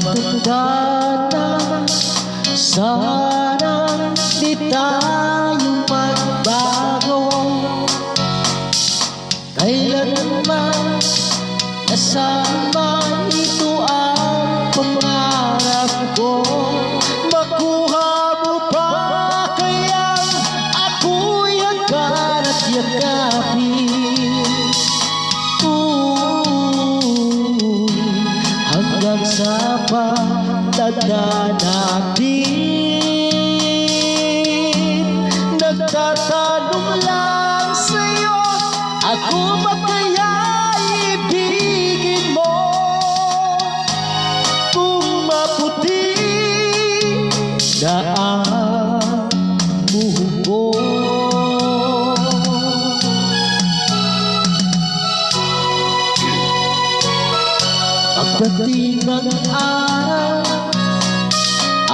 Mapagdata Sana di tayo magbago. Kailanman Nasama ito ang pangarap ko? Makuha mo pa kaya Ako'y hanggan at yakapin? Hanggang sa pagtanda natin Nagtatanong lang sa'yo Ako ba kaya ibigin mo? Kung maputi na Pagdating ng araw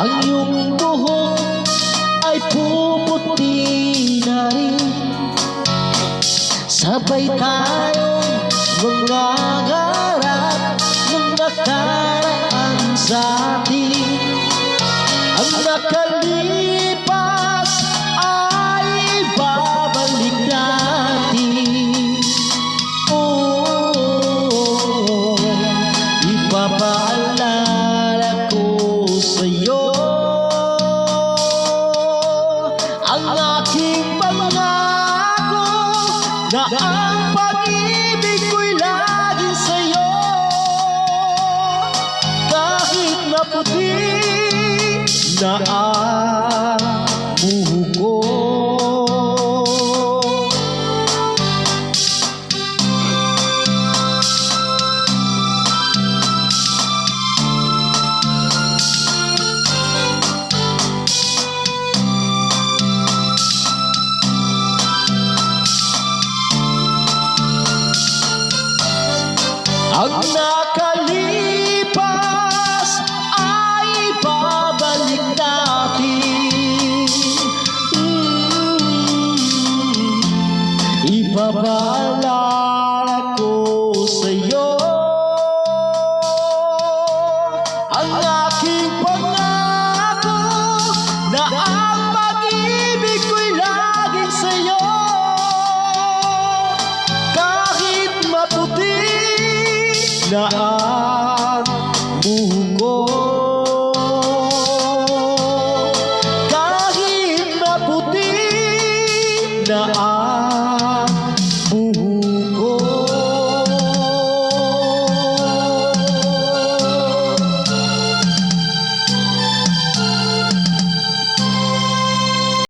Ang iyong buhok ay puputi na rin. Sabay tayong mangangarap Nung nakaraan sa ipapaalala ko sa'yo Ang aking pangako Na ang pag-ibig ko'y laging sa'yo. Kahit maputi na ang Ang nakalipas ay babalik natin. Mm, Ipapaalala ko sa'yo. Ang Na